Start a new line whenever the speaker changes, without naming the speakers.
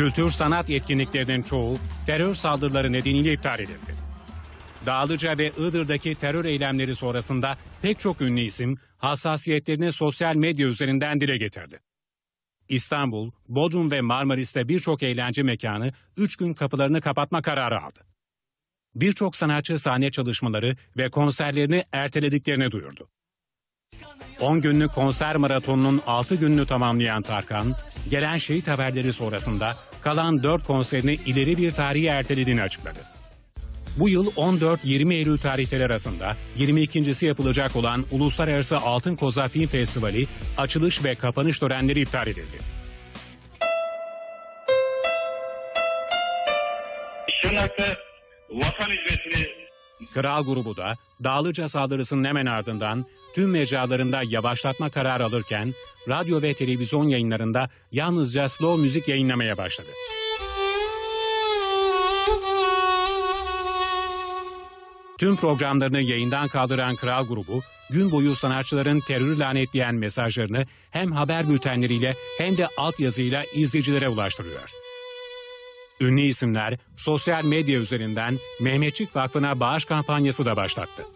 Kültür sanat etkinliklerinin çoğu terör saldırıları nedeniyle iptal edildi. Dağlıca ve Iğdır'daki terör eylemleri sonrasında pek çok ünlü isim hassasiyetlerini sosyal medya üzerinden dile getirdi. İstanbul, Bodrum ve Marmaris'te birçok eğlence mekanı 3 gün kapılarını kapatma kararı aldı. Birçok sanatçı sahne çalışmaları ve konserlerini ertelediklerini duyurdu. 10 günlük konser maratonunun 6 gününü tamamlayan Tarkan, gelen şehit haberleri sonrasında kalan 4 konserini ileri bir tarihe ertelediğini açıkladı. Bu yıl 14-20 Eylül tarihleri arasında 22.si yapılacak olan Uluslararası Altın Koza Film Festivali açılış ve kapanış törenleri iptal edildi.
Şırnak'ta vatan hizmetini
Kral grubu da Dağlıca saldırısının hemen ardından tüm mecralarında yavaşlatma kararı alırken radyo ve televizyon yayınlarında yalnızca slow müzik yayınlamaya başladı. Tüm programlarını yayından kaldıran Kral grubu gün boyu sanatçıların terörü lanetleyen mesajlarını hem haber bültenleriyle hem de altyazıyla izleyicilere ulaştırıyor. Ünlü isimler sosyal medya üzerinden Mehmetçik Vakfı'na bağış kampanyası da başlattı.